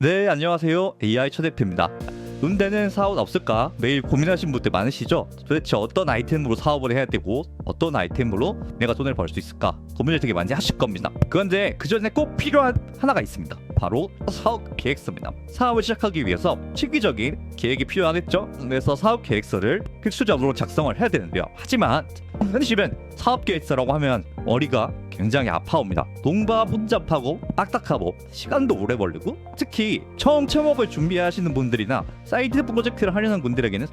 네, 안녕하세요. AI 초대표입니다. 눈대는 사업 없을까? 매일 고민하신 분들 많으시죠? 도대체 어떤 아이템으로 사업을 해야 되고 어떤 아이템으로 내가 돈을 벌 수 있을까? 고민을 되게 많이 하실 겁니다. 그런데 그 전에 꼭 필요한 하나가 있습니다. 바로 사업 계획서입니다. 사업을 시작하기 위해서 시기적인 계획이 필요하겠죠? 그래서 사업 계획서를 필수적으로 작성을 해야 되는데요. 하지만 흔히시면 사업 계획서라고 하면 머리가 굉장히 아파옵니다. 농바 복잡하고 딱딱하고 시간도 오래 걸리고 특히 처음 창업을 준비하시는 분들이나 사이드 프로젝트를 하려는 분들에게는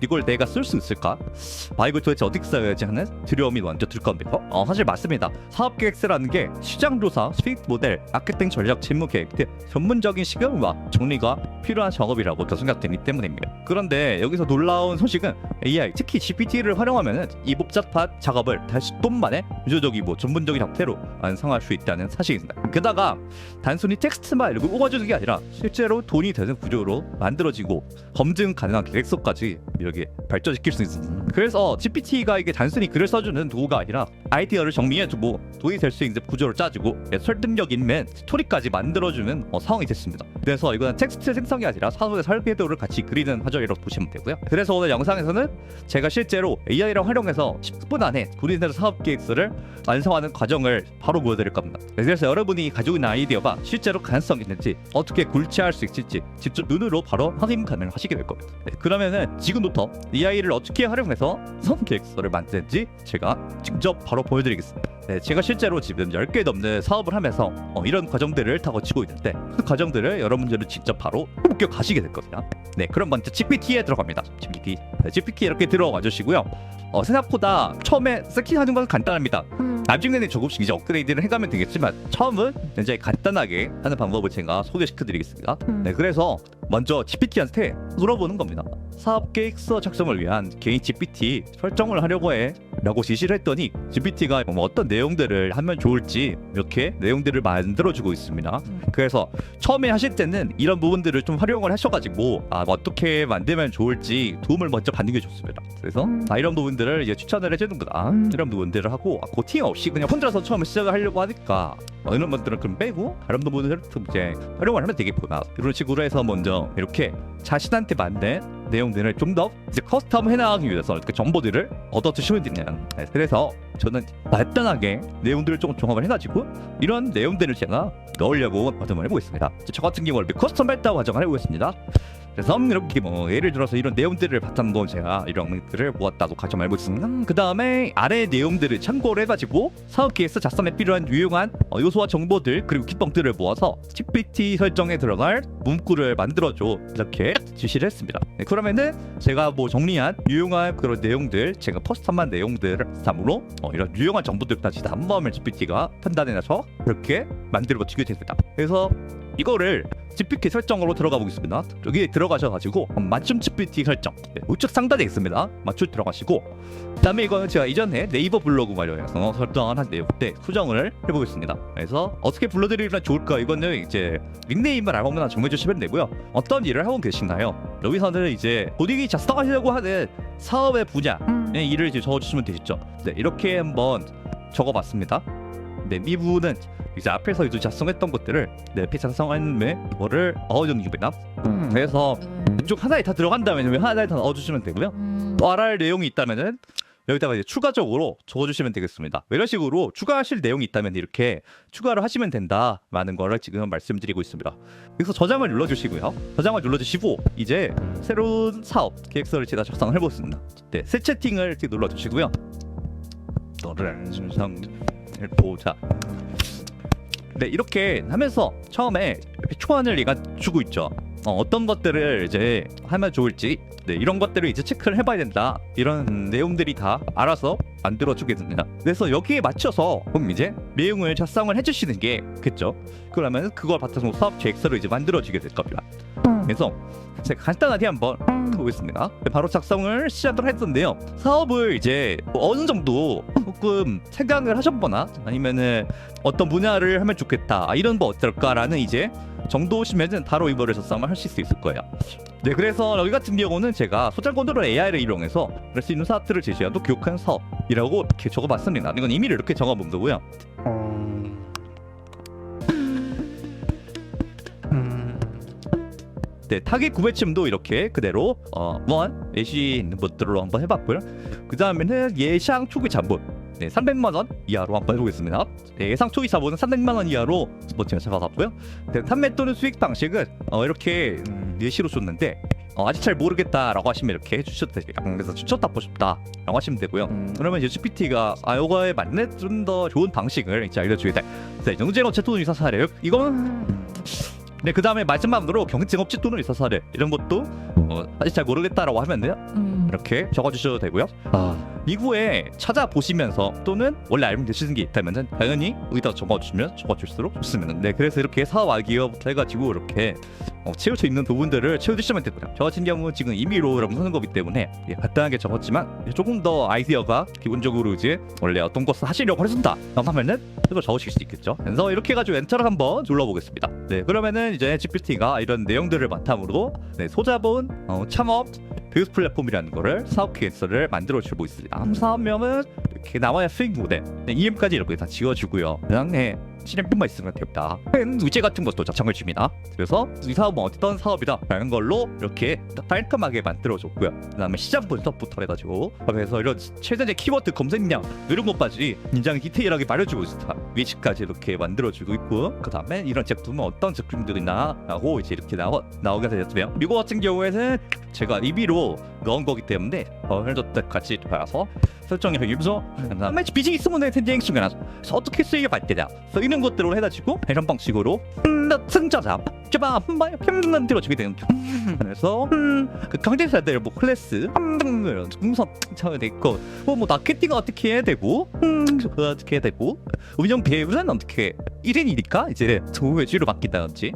이걸 내가 쓸 수 있을까? 아 이걸 도대체 어떻게 써야지 하는 두려움이 먼저 들 겁니다. 어, 사실 맞습니다. 사업 계획서라는 게 시장 조사, 수익 모델, 마케팅 전략, 재무 계획 등 전문적인 시간과 정리가 필요한 작업이라고 저 생각되기 때문입니다. 그런데 여기서 놀라운 소식은 AI, 특히 GPT를 활용하면은 이 복잡한 작업을 다시 돈 만에 구조적이고 전문적인 형태로 완성할 수 있다는 사실입니다. 게다가 단순히 텍스트만 읽고 뽑아주는 게 아니라 실제로 돈이 되는 구조로 만들어지고 검증 가능한 계획서까지 이렇게 발전시킬 수 있습니다. 그래서 GPT가 이게 단순히 글을 써주는 도구가 아니라 아이디어를 정리해주고 돈이 될 수 있는 구조를 짜주고 예, 설득력 있는 스토리까지 만들어주는 어, 상황이 됐습니다. 그래서 이거는 텍스트 생성이 아니라 사후의 설계도를 같이 그리는 화절이라고 보시면 되고요. 그래서 오늘 영상에서는 제가 실제로 AI를 활용해서 10분 안에 되는 사업 계획서를 완성하는 과정을 바로 보여드릴 겁니다. 네, 그래서 여러분이 가지고 있는 아이디어가 실제로 가능성이 있는지 어떻게 굴치할 수 있을지 직접 눈으로 바로 확인 가능하시게 될 겁니다. 네, 그러면은 지금부터 AI를 어떻게 활용해서 선 계획서를 만드는지 제가 직접 바로 보여드리겠습니다. 네, 제가 실제로 지금 10개 넘는 사업을 하면서 어, 이런 과정들을 다 거치고 있는데 그 과정들을 여러분들은 직접 바로 목격하시게 될 겁니다. 네, 그럼 먼저 GPT에 들어갑니다. GPT. 네, GPT 이렇게 들어가 주시고요. 어, 생각보다 처음에 세팅하는 건 간단합니다. 나중에는 조금씩 이제 업그레이드를 해가면 되겠지만 처음은 굉장히 간단하게 하는 방법을 제가 소개시켜드리겠습니다. 네, 그래서 먼저 GPT한테 물어보는 겁니다. 사업 계획서 작성을 위한 개인 GPT 설정을 하려고 해. 라고 지시를 했더니 GPT가 뭐 어떤 내용들을 하면 좋을지 이렇게 내용들을 만들어주고 있습니다. 그래서 처음에 하실 때는 이런 부분들을 좀 활용을 하셔가지고 아, 어떻게 만들면 좋을지 도움을 먼저 받는 게 좋습니다. 그래서 아, 이런 부분들을 이제 추천을 해주는구나 이런 부분들을 하고 아, 고팅 없이 그냥 혼자서 처음에 시작을 하려고 하니까 어, 이런 분들은 그럼 빼고 다른 좀 이제 활용을 하면 되겠구나 이런 식으로 해서 먼저 이렇게 자신한테 맞는 내용들을 좀 더 이제 커스텀 해나가기 위해서 이렇게 정보들을 얻어주시면 됩니다. 네, 그래서 저는 간단하게 내용들을 조금 종합을 해가지고 이런 내용들을 제가 넣으려고 과정을 해보겠습니다. 저 같은 경우는 커스텀 했다고 과정을 해보겠습니다. 그래서 이렇게 뭐 예를 들어서 이런 내용들을 바탕으로 제가 이런 것들을 모았다고 가정 알고 있습니다. 그 다음에 아래 내용들을 참고를 해가지고 사업 계획서 작성에 필요한 유용한 어, 요소와 정보들 그리고 기법들을 모아서 GPT 설정에 들어갈 문구를 만들어줘 이렇게 지시를 했습니다. 네, 그러면은 제가 뭐 정리한 유용한 그런 내용들 제가 포스트한 내용들을 바탕으로 어, 이런 유용한 정보들까지 다 한 번에 GPT가 판단해서 그렇게 만들어 주게 됩니다. 그래서 이거를 GPT 설정으로 들어가 보겠습니다. 여기 들어가셔가지고 맞춤 GPT 설정 네, 우측 상단에 있습니다. 맞춤 들어가시고 그다음에 이거는 제가 이전에 네이버 블로그 마련해서 설정을 한 내용 때 수정을 해보겠습니다. 그래서 어떻게 불러드리면 좋을까? 이거는 이제 닉네임을 아무거나 정해주시면 되고요. 어떤 일을 하고 계신가요? 여기서는 이제 본인이 작성하시려고 하는 사업의 분야의 일을 이제 적어주시면 되겠죠. 네, 이렇게 한번 적어봤습니다. 네, 이 부분은 이제 앞에서 이제 작성했던 것들을 네, 앞에 작성한 거를 넣어주는 겁니다. 그래서 이쪽 하나에 다 들어간 다음에 여기 하나에 다 넣어주시면 되고요. 또 알아야 내용이 있다면은 여기다가 이제 추가적으로 적어주시면 되겠습니다. 이런 식으로 추가하실 내용이 있다면 이렇게 추가를 하시면 된다라는 거를 지금 말씀드리고 있습니다. 그래서 저장을 눌러주시고요. 저장을 눌러주시고 이제 새로운 사업 계획서를 제가 작성을 해보겠습니다. 네, 새 채팅을 이렇게 눌러주시고요. 너를 순상을 보자. 네 이렇게 하면서 처음에 초안을 얘가 주고 있죠. 어, 떤 것들을 이제 하면 좋을지 네, 이런 것들을 이제 체크를 해봐야 된다 이런 내용들이 다 알아서 만들어주게 됩니다. 그래서 여기에 맞춰서 그럼 이제 내용을 작성을 해주시는 게 겠죠. 그러면 그걸 바탕으로 사업 계획서를 이제 만들어지게 될 겁니다. 그래서 제가 간단하게 한번 보겠습니다. 네, 바로 작성을 시작을 했었는데요. 사업을 이제 뭐 어느 정도 조금 생각을 하셨거나 아니면은 어떤 분야를 하면 좋겠다 아, 이런 거 어떨까라는 이제 정도시면은 바로 이거를 작성을 하실 수 있을 거예요. 네, 그래서 여기 같은 경우는 제가 소장 컨트롤 AI를 이용해서 할수 있는 사업들을 제시하도 교육한 사업이라고 이렇게 적어봤습니다. 이건 의미를 이렇게 적어본 거고요. 네, 타겟 구매침도 이렇게 그대로 어, 원 예시 있는 것들로 한번 해봤고요. 그 다음에는 예상 초기 자본 네, 300만 원 이하로 한번 해보겠습니다. 네, 예상 초기 자본은 300만 원 이하로 두 번째 잡아봤고요. 네, 판매 또는 수익 방식은 어, 이렇게 음, 예시로 줬는데 어, 아직 잘 모르겠다라고 하시면 이렇게 해주셔도 돼요. 그래서 추천 받고 싶다라고 하시면 되고요. 음. 그러면 이제 GPT가 아 요거에 맞는 좀 더 좋은 방식을 이제 알려주게 돼. 네, 경쟁업체 또는 의사 사례 이건 네, 그 다음에 말씀만으로 경쟁업체 또는 의사 사례 이런 것도 어, 아직 잘 모르겠다라고 하면 돼요. 이렇게 적어주셔도 되고요. 아, 이후에 찾아보시면서 또는 원래 알고 계시는 게 있다면은 당연히 여기다 적어주시면 적어줄수록 좋습니다. 네, 그래서 이렇게 사업 아이디어부터 해가지고 이렇게 어, 채울 수 있는 부분들을 채워주시면 됩니다. 저 같은 경우는 지금 임의로 여러분 하는 거기 때문에 예, 간단하게 적었지만 조금 더 아이디어가 기본적으로 이제 원래 어떤 것을 하시려고 하신다 하면은 이거 적으실 수 있겠죠. 그래서 이렇게 해가지고 엔터를 한번 눌러보겠습니다. 네, 그러면은 이제 GPT가 이런 내용들을 바탕으로 네, 소자본, 어, 창업, 교육 플랫폼이라는 거를 사업 계획서를 만들어 주고 있습니다. 한 사업명은 이렇게 나와야 수익 모델, 네, EM까지 이렇게 다 지워주고요. 그냥 네, 실행표만 있으면 됩니다. 큰 의제 같은 것도 작성을 줍니다. 그래서 이 사업은 어떤 사업이다 라는 걸로 이렇게 깔끔하게 만들어줬고요. 그 다음에 시장 분석부터 해가지고 그래서 이런 최대의 키워드 검색량 이런 것까지 굉장히 디테일하게 말해주고 있습니다. 위치까지 이렇게 만들어주고 있고 그 다음에 이런 제품은 어떤 제품들이나 라고 이제 이렇게 나오, 나오게 되었고요. 이거 같은 경우에는 제가 리뷰로 넣은 거기 때문에 어, 해줬다 같이 봐서 설정에 여기서 그다음에 비즈니스 모델 텐딩 중에서 어떻게 쓰이게 발대다 그래서 이런 것들을 해가지고 이런 방식으로 음, 승자자 쩌바 한번 힘만 들어주게 되는 거. 그래서 음, 그 강대사들 뭐 클래스 음, 분석 차야 되고 뭐뭐 마케팅 어떻게 해야 되고 어떻게 해야 되고 운영 배우는 어떻게 1인이니까 이제 조회 주로 맡긴다든지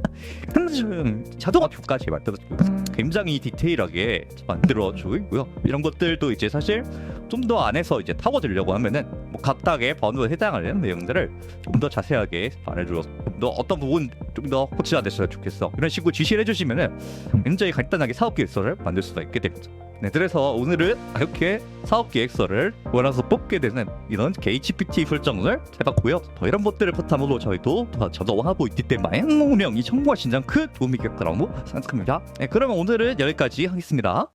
음, 자동화 표까지 만들어주고 굉장히 디테일하게 만들어 주고 있고요. 이런 것들도 이제 사실 좀 더 안에서 이제 타고 들려고 하면은 뭐 각각의 번호에 해당하는 내용들을 좀 더 자세하게 말해줘서 너 어떤 부분 좀더 코치가 됐으면 좋겠어 이런 식으로 지시를 해주시면은 굉장히 간단하게 사업 계획서를 만들 수가 있게 됩니다. 네, 그래서 오늘은 이렇게 사업 계획서를 원해서 뽑게 되는 이런 KGPT 설정을 해봤고요. 더 이런 것들을 바탕으로 저희도 더 저도하고 있기 때문에 운영이 정말 진짜 큰 도움이 되겠다고 생각합니다. 네, 그러면 오늘은 여기까지 하겠습니다.